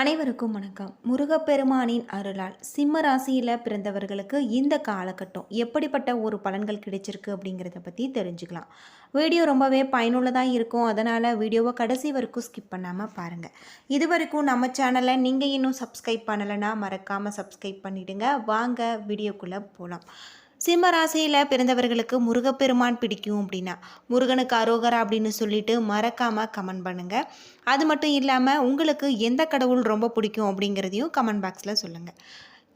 அனைவருக்கும் வணக்கம். முருகப்பெருமானின் அருளால் சிம்ம ராசியில் பிறந்தவர்களுக்கு இந்த காலகட்டம் எப்படிப்பட்ட ஒரு பலன்கள் கிடைச்சிருக்கு அப்படிங்கிறத பற்றி தெரிஞ்சுக்கலாம். வீடியோ ரொம்பவே பயனுள்ளதாக இருக்கும். அதனால் வீடியோவை கடைசி வரைக்கும் ஸ்கிப் பண்ணாமல் பாருங்கள் இது வரைக்கும் நம்ம சேனலை நீங்கள் இன்னும் சப்ஸ்கிரைப் பண்ணலைன்னா மறக்காமல் சப்ஸ்கிரைப் பண்ணிவிடுங்க வாங்க வீடியோக்குள்ளே போகலாம் சிம்ம ராசியில் பிறந்தவர்களுக்கு முருகப்பெருமான் பிடிக்கும் அப்படின்னா முருகனுக்கு அரோகரா அப்படின்னு சொல்லிட்டு மறக்காமல் கமெண்ட் பண்ணுங்கள் அது மட்டும் இல்லாமல் உங்களுக்கு எந்த கடவுள் ரொம்ப பிடிக்கும் அப்படிங்கிறதையும் கமெண்ட் பாக்ஸில் சொல்லுங்கள்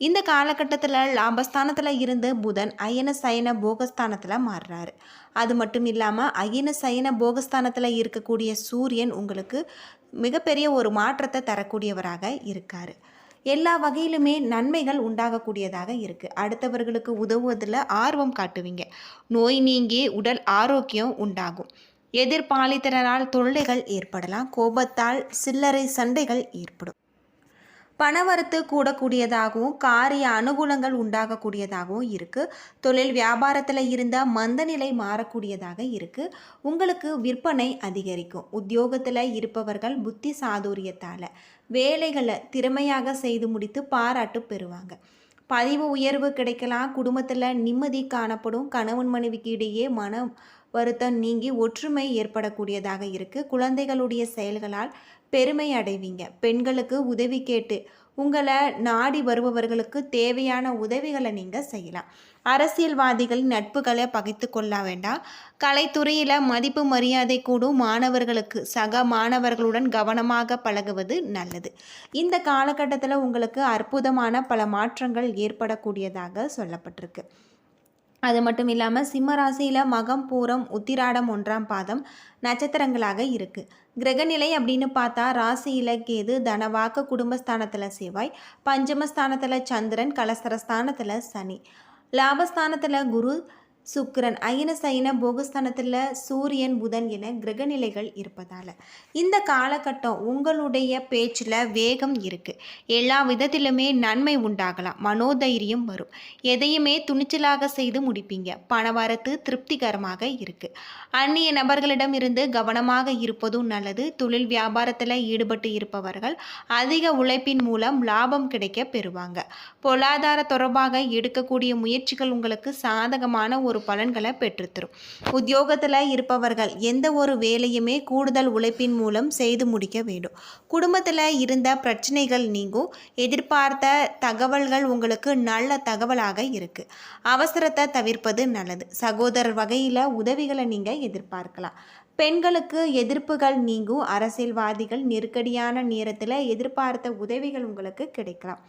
இந்த காலகட்டத்தில் லாபஸ்தானத்தில் இருந்து புதன் அயன சயன போகஸ்தானத்தில் மாறுறாரு. அது மட்டும் இல்லாமல் அயன சயன போகஸ்தானத்தில் இருக்கக்கூடிய சூரியன் உங்களுக்கு மிகப்பெரிய ஒரு மாற்றத்தை தரக்கூடியவராக இருக்கார். எல்லா வகையிலுமே நன்மைகள் உண்டாகக்கூடியதாக இருக்குது அடுத்தவர்களுக்கு உதவுவதில் ஆர்வம் காட்டுவீங்க. நோய் நீங்கி உடல் ஆரோக்கியம் உண்டாகும். எதிர்பாலித்தனரால் தொல்லைகள் ஏற்படலாம். கோபத்தால் சில்லறை சண்டைகள் ஏற்படும். பணவரத்து கூடக்கூடியதாகவும் காரிய அனுகூலங்கள் உண்டாகக்கூடியதாகவும் இருக்குது தொழில் வியாபாரத்தில் இருந்த மந்தநிலை மாறக்கூடியதாக இருக்குது உங்களுக்கு விற்பனை அதிகரிக்கும். உத்தியோகத்தில் இருப்பவர்கள் புத்தி சாதுரியத்தால். வேலைகளை திறமையாக செய்து முடித்து பாராட்டு பெறுவாங்க. பதிவு உயர்வு கிடைக்கலாம். குடும்பத்தில் நிம்மதி காணப்படும். கணவன் மனைவிக்கு இடையே மன வருத்தம் நீங்கி ஒற்றுமை ஏற்படக்கூடியதாக இருக்குது குழந்தைகளுடைய செயல்களால் பெருமை அடைவீங்க. பெண்களுக்கு உதவி கேட்டு உங்களை நாடி வருபவர்களுக்கு தேவையான உதவிகளை நீங்கள் செய்யலாம். அரசியல்வாதிகளின் நட்புகளை பகைத்து கொள்ள வேண்டாம். கலைத்துறையில் மதிப்பு மரியாதை கூடும் மாணவர்களுக்கு சக மாணவர்களுடன் கவனமாக பழகுவது நல்லது. இந்த காலகட்டத்தில் உங்களுக்கு அற்புதமான பல மாற்றங்கள் ஏற்படக்கூடியதாக சொல்லப்பட்டிருக்கு. அது மட்டும் இல்லாமல் சிம்மராசியில் மகம் பூரம் உத்திராடம் ஒன்றாம் பாதம் நட்சத்திரங்களாக இருக்குது கிரகநிலை அப்படின்னு பார்த்தா ராசியில் கேது தனவாக்கு குடும்பஸ்தானத்தில் செவ்வாய் பஞ்சமஸ்தானத்தில் சந்திரன் கலசரஸ்தானத்தில் சனி. லாபஸ்தானத்தில் குரு சுக்கிரன் அயன சயன போகஸ்தானத்தில் சூரியன் புதன் என கிரகநிலைகள் இருப்பதால். இந்த காலகட்டம் உங்களுடைய பேச்சில் வேகம் இருக்குது எல்லா விதத்திலுமே நன்மை உண்டாகலாம். மனோதைரியம் வரும். எதையுமே துணிச்சலாக செய்து முடிப்பீங்க. பணவரத்து திருப்திகரமாக இருக்குது அந்நிய நபர்களிடம் இருந்து கவனமாக இருப்பதும் நல்லது. தொழில் வியாபாரத்தில் ஈடுபட்டு இருப்பவர்கள் அதிக உழைப்பின் மூலம் லாபம் கிடைக்க பெறுவாங்க. பொருளாதார தொடர்பாக எடுக்கக்கூடிய முயற்சிகள் உங்களுக்கு சாதகமான ஒரு பலன்களை பெற்றுத்தரும். உத்தியோகத்தில் இருப்பவர்கள் எந்த ஒரு வேலையுமே கூடுதல் உழைப்பின் மூலம் செய்து முடிக்க வேண்டும். குடும்பத்தில் இருந்த பிரச்சனைகள் நீங்கும். எதிர்பார்த்த தகவல்கள் உங்களுக்கு நல்ல தகவலாக இருக்குது அவசரத்தை தவிர்ப்பது நல்லது. சகோதரர் வகையில் உதவிகளை நீங்கள் எதிர்பார்க்கலாம். பெண்களுக்கு எதிர்ப்புகள் நீங்கும். அரசியல்வாதிகள் நெருக்கடியான நேரத்தில் எதிர்பார்த்த உதவிகள் உங்களுக்கு கிடைக்கலாம்.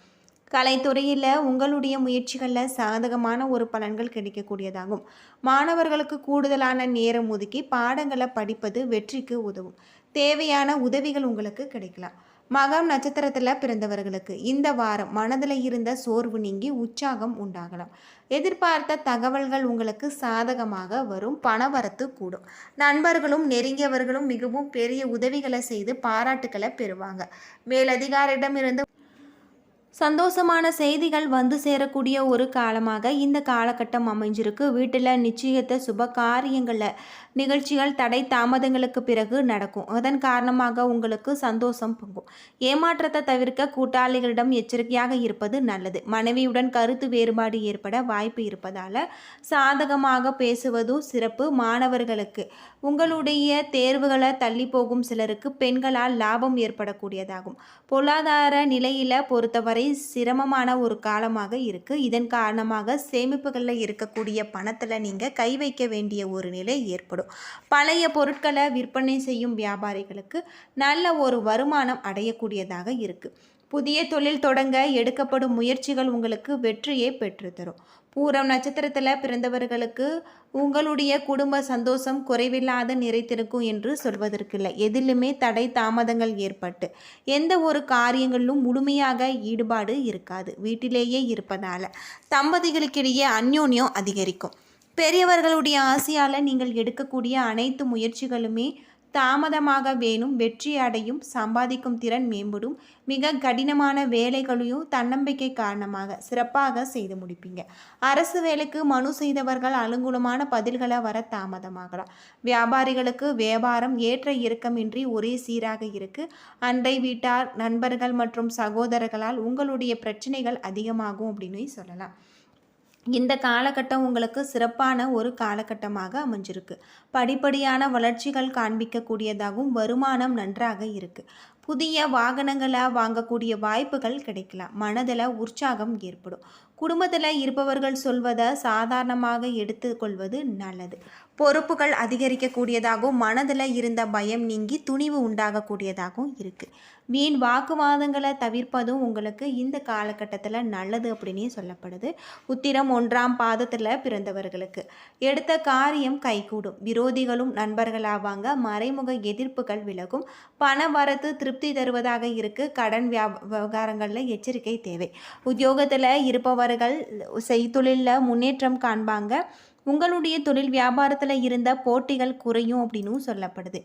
கலைத்துறையில் உங்களுடைய முயற்சிகளில் சாதகமான ஒரு பலன்கள் கிடைக்கக்கூடியதாகும். மாணவர்களுக்கு கூடுதலான நேரம் ஒதுக்கி பாடங்களை படிப்பது வெற்றிக்கு உதவும். தேவையான உதவிகள் உங்களுக்கு கிடைக்கலாம். மகம் நட்சத்திரத்தில் பிறந்தவர்களுக்கு இந்த வாரம் மனதில் இருந்த சோர்வு நீங்கி உற்சாகம் உண்டாகலாம். எதிர்பார்த்த தகவல்கள் உங்களுக்கு சாதகமாக வரும். பணவரத்து கூடும். நண்பர்களும் நெருங்கியவர்களும் மிகவும் பெரிய உதவிகளை செய்து பாராட்டுக்களை பெறுவாங்க. மேலதிகாரிடமிருந்து சந்தோஷமான செய்திகள் வந்து சேரக்கூடிய ஒரு காலமாக இந்த காலகட்டம் அமைஞ்சிருக்கு. வீட்டில் நிச்சயத்தை சுப காரியங்களில் நிகழ்ச்சிகள் தடை தாமதங்களுக்கு பிறகு நடக்கும். அதன் காரணமாக உங்களுக்கு சந்தோஷம் பொங்கும். ஏமாற்றத்தை தவிர்க்க கூட்டாளிகளிடம் எச்சரிக்கையாக இருப்பது நல்லது. மனைவியுடன் கருத்து வேறுபாடு ஏற்பட வாய்ப்பு இருப்பதால் சாதகமாக பேசுவதும் சிறப்பு மாணவர்களுக்கு. உங்களுடைய தேர்வுகளை தள்ளி போகும் சிலருக்கு பெண்களால் லாபம் ஏற்படக்கூடியதாகும். பொருளாதார நிலையில் பொறுத்தவரை சிரமமான ஒரு காலமாக இருக்குது இதன் காரணமாக சேமிப்புகளில் இருக்கக்கூடிய பணத்தில் நீங்கள் கை வைக்க வேண்டிய ஒரு நிலை ஏற்படும். பழைய பொருட்களை விற்பனை செய்யும் வியாபாரிகளுக்கு நல்ல ஒரு வருமானம் அடையக்கூடியதாக இருக்குது புதிய தொழில் தொடங்க எடுக்கப்படும் முயற்சிகள் உங்களுக்கு வெற்றியை பெற்றுத்தரும். பூரம் நட்சத்திரத்தில் பிறந்தவர்களுக்கு உங்களுடைய குடும்ப சந்தோஷம் குறைவில்லாத நிறைத்திருக்கும் என்று சொல்வதற்கில்லை. எதிலுமே தடை தாமதங்கள் ஏற்பட்டு எந்த ஒரு காரியங்களிலும் முழுமையாக ஈடுபாடு இருக்காது. வீட்டிலேயே இருப்பதால் தம்பதிகளுக்கிடையே அந்யோன்யம் அதிகரிக்கும். பெரியவர்களுடைய ஆசையால் நீங்கள் எடுக்கக்கூடிய அனைத்து முயற்சிகளுமே தாமதமாக வேணும் வெற்றி அடையும் சம்பாதிக்கும் திறன் மேம்படும் மிக கடினமான வேலைகளையும் தன்னம்பிக்கை காரணமாக சிறப்பாக செய்து முடிப்பீங்க. அரசு வேலைக்கு மனு செய்தவர்கள் அனுகூலமான பதில்களை வர தாமதமாகலாம். வியாபாரிகளுக்கு வியாபாரம் ஏற்ற இறக்கமின்றி ஒரே சீராக இருக்கு. அண்டை வீட்டார் நண்பர்கள் மற்றும் சகோதரர்களால் உங்களுடைய பிரச்சனைகள் அதிகமாகும் அப்படின்னு சொல்லலாம். இந்த காலகட்டம் உங்களுக்கு சிறப்பான ஒரு காலகட்டமாக அமைஞ்சிருக்கு. படிப்படியான வளர்ச்சிகள் காண்பிக்கக்கூடியதாகவும் வருமானம் நன்றாக இருக்குது புதிய வாகனங்களை வாங்கக்கூடிய வாய்ப்புகள் கிடைக்கலாம். மனதில் உற்சாகம் ஏற்படும். குடும்பத்தில் இருப்பவர்கள் சொல்வதை சாதாரணமாக எடுத்துக்கொள்வது நல்லது. பொறுப்புகள் அதிகரிக்கக்கூடியதாகவும் மனதில் இருந்த பயம் நீங்கி துணிவு உண்டாகக்கூடியதாகவும் இருக்குது வீண் வாக்குவாதங்களை தவிர்ப்பதும் உங்களுக்கு இந்த காலகட்டத்தில் நல்லது அப்படின்னு சொல்லப்படுது. உத்திரம் ஒன்றாம் பாதத்தில் பிறந்தவர்களுக்கு. எடுத்த காரியம் கைகூடும். விரோதிகளும் நண்பர்களாவாங்க. மறைமுக எதிர்ப்புகள் விலகும். பண வரத்து திருப்தி தருவதாக இருக்குது கடன் வியா விவகாரங்களில் எச்சரிக்கை தேவை. உத்தியோகத்தில் இருப்பவர்கள் செய்தொழிலில் முன்னேற்றம் காண்பாங்க. உங்களுடைய தொழில் வியாபாரத்தில் இருந்த போட்டிகள் குறையும் அப்படின்னும் சொல்லப்படுது.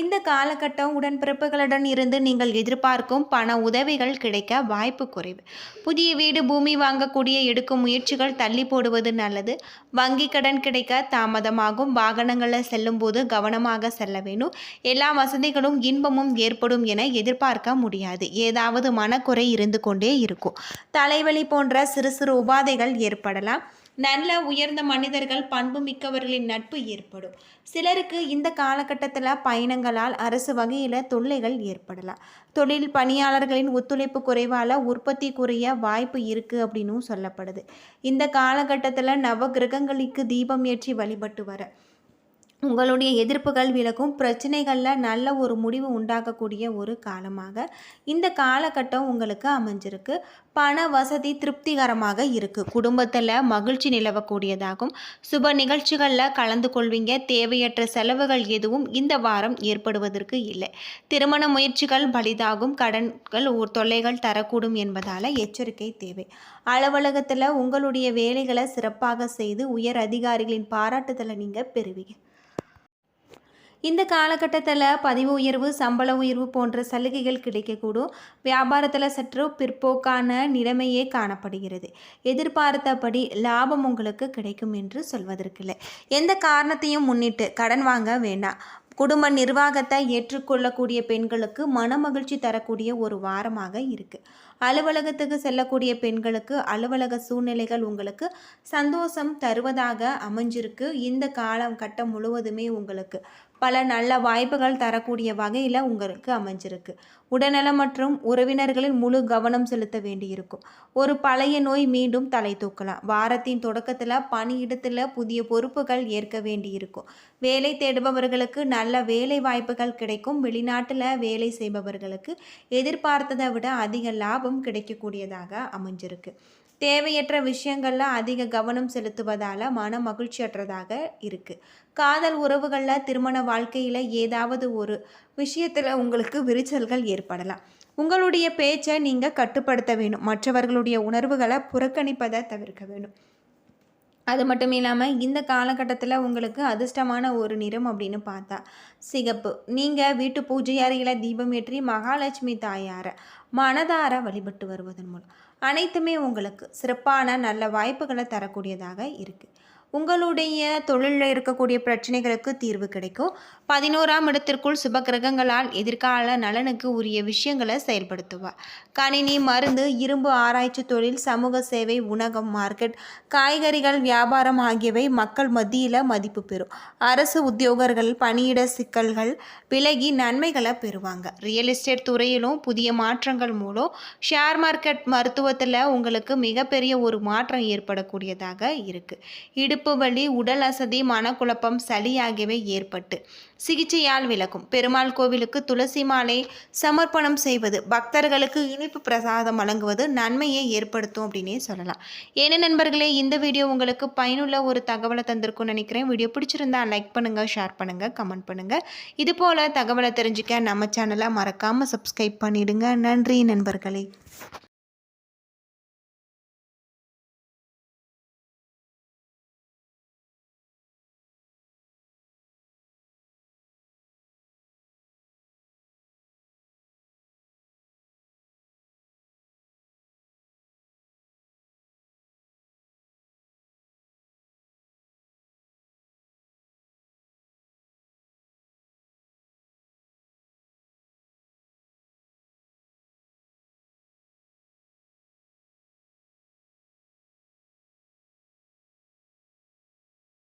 இந்த காலகட்டம் உடன்பிறப்புகளுடன் இருந்து நீங்கள் எதிர்பார்க்கும் பண உதவிகள் கிடைக்க வாய்ப்பு குறைவு. புதிய வீடு பூமி வாங்கக்கூடிய எடுக்கும் முயற்சிகள் தள்ளி போடுவது நல்லது. வங்கி கடன் கிடைக்க தாமதமாகும். வாகனங்களில் செல்லும்போது கவனமாக செல்ல வேணும். எல்லா வசதிகளும் இன்பமும் ஏற்படும் என எதிர்பார்க்க முடியாது. ஏதாவது மனக்குறை இருந்து கொண்டே இருக்கும். தலைவலி போன்ற சிறு சிறு உபாதைகள் ஏற்படலாம். நல்ல உயர்ந்த மனிதர்கள் பண்பு மிக்கவர்களின் நட்பு ஏற்படும். சிலருக்கு இந்த காலகட்டத்தில் பயணங்களால் அரசு வகையில் தொல்லைகள் ஏற்படலாம். தொழில் பணியாளர்களின் ஒத்துழைப்பு குறைவால் உற்பத்தி குறைய வாய்ப்பு இருக்குது அப்படின்னும் சொல்லப்படுது. இந்த காலகட்டத்தில் நவ கிரகங்களுக்கு தீபம் ஏற்றி வழிபட்டு வர உங்களுடைய எதிர்ப்புகள் விலகும். பிரச்சனைகளில் நல்ல ஒரு முடிவு உண்டாகக்கூடிய ஒரு காலமாக இந்த காலகட்டம் உங்களுக்கு அமைஞ்சிருக்கு. பண வசதி திருப்திகரமாக இருக்குது குடும்பத்தில் மகிழ்ச்சி நிலவக்கூடியதாகும். சுப நிகழ்ச்சிகளில் கலந்து கொள்வீங்க. தேவையற்ற செலவுகள் எதுவும் இந்த வாரம் ஏற்படுவதற்கு இல்லை. திருமண முயற்சிகள் பலிதாகும். கடன்கள் தொல்லைகள் தரக்கூடும் என்பதால் எச்சரிக்கை தேவை. அலுவலகத்தில் உங்களுடைய வேலைகளை சிறப்பாக செய்து உயர் அதிகாரிகளின் பாராட்டுதலை நீங்கள் பெறுவீங்க. இந்த காலகட்டத்தில் பதிவு உயர்வு சம்பள உயர்வு போன்ற சலுகைகள் கிடைக்கக்கூடும். வியாபாரத்தில் சற்று பிற்போக்கான நிலைமையே காணப்படுகிறது. எதிர்பார்த்தபடி லாபம் உங்களுக்கு கிடைக்கும் என்று சொல்வதற்கில்லை எந்த காரணத்தையும் முன்னிட்டு கடன் வாங்க வேண்டாம். குடும்ப நிர்வாகத்தை ஏற்றுக்கொள்ளக்கூடிய பெண்களுக்கு மனமகிழ்ச்சி தரக்கூடிய ஒரு வாரமாக இருக்குது அலுவலகத்துக்கு செல்லக்கூடிய பெண்களுக்கு அலுவலக சூழ்நிலைகள் உங்களுக்கு சந்தோஷம் தருவதாக அமைஞ்சிருக்கு. இந்த காலம் கட்டம் முழுவதுமே உங்களுக்கு பல நல்ல வாய்ப்புகள் தரக்கூடிய வகையில் உங்களுக்கு அமைஞ்சிருக்கு. உடல்நலம் மற்றும் உறவினர்களின் முழு கவனம் செலுத்த வேண்டியிருக்கும். ஒரு பழைய நோய் மீண்டும் தலை தூக்கலாம். வாரத்தின் தொடக்கத்தில் பணியிடத்தில் புதிய பொறுப்புகள் ஏற்க வேண்டியிருக்கும். வேலை தேடுபவர்களுக்கு நல்ல வேலை வாய்ப்புகள் கிடைக்கும். வெளிநாட்டில் வேலை செய்பவர்களுக்கு எதிர்பார்த்ததை விட அதிக லாபம் கிடைக்கக்கூடியதாக அமைஞ்சிருக்கு. தேவையற்ற விஷயங்களில் அதிக கவனம் செலுத்துவதால் மன மகிழ்ச்சியற்றதாக இருக்குது காதல் உறவுகளில் திருமண வாழ்க்கையில் ஏதாவது ஒரு விஷயத்தில் உங்களுக்கு விரிச்சல்கள் ஏற்படலாம். உங்களுடைய பேச்சை நீங்கள் கட்டுப்படுத்த வேணும். மற்றவர்களுடைய உணர்வுகளை புறக்கணிப்பதை தவிர்க்க வேணும். அது மட்டும் இல்லாமல் இந்த காலகட்டத்தில் உங்களுக்கு அதிர்ஷ்டமான ஒரு நிறம் அப்படின்னு பார்த்தா சிகப்பு. நீங்கள் வீட்டு பூஜை அறையில் தீபம் ஏற்றி மகாலட்சுமி தாயாரை மனதார வழிபட்டு வருவதன் மூலம். அனைத்துமே உங்களுக்கு சிறப்பான நல்ல வாய்ப்புகளை தரக்கூடியதாக இருக்குது உங்களுடைய தொழிலில் இருக்கக்கூடிய பிரச்சனைகளுக்கு தீர்வு கிடைக்கும். பதினோராம் இடத்திற்குள் சுபகிரகங்களால் எதிர்கால நலனுக்கு உரிய விஷயங்களை செயல்படுத்துவார். கணினி மருந்து இரும்பு ஆராய்ச்சி தொழில் சமூக சேவை உணகம் மார்க்கெட் காய்கறிகள் வியாபாரம் ஆகியவை மக்கள் மத்தியில் மதிப்பு பெறும். அரசு உத்தியோகர்கள் பணியிட சிக்கல்கள் விலகி நன்மைகளை பெறுவாங்க. ரியல் எஸ்டேட் துறையிலும் புதிய மாற்றங்கள் மூலம் ஷேர் மார்க்கெட் மருத்துவத்தில் உங்களுக்கு மிகப்பெரிய ஒரு மாற்றம் ஏற்படக்கூடியதாக இருக்குது இடுப்பு வலி உடல் அசதி மனக்குழப்பம் சளி ஆகியவை ஏற்பட்டு சிகிச்சையால் விலகும். பெருமாள் கோவிலுக்கு துளசி மாலை சமர்ப்பணம் செய்வது பக்தர்களுக்கு இனிப்பு பிரசாதம் வழங்குவது நன்மையை ஏற்படுத்தும் அப்படின்னே சொல்லலாம். ஏன்னா நண்பர்களே இந்த வீடியோ உங்களுக்கு பயனுள்ள ஒரு தகவலை தந்திருக்கும்னு நினைக்கிறேன். வீடியோ பிடிச்சிருந்தா லைக் பண்ணுங்கள் ஷேர் பண்ணுங்கள் கமெண்ட் பண்ணுங்கள் இது போல் தகவலை தெரிஞ்சுக்க நம்ம சேனலை மறக்காமல் சப்ஸ்கிரைப் பண்ணிடுங்க. நன்றி நண்பர்களே.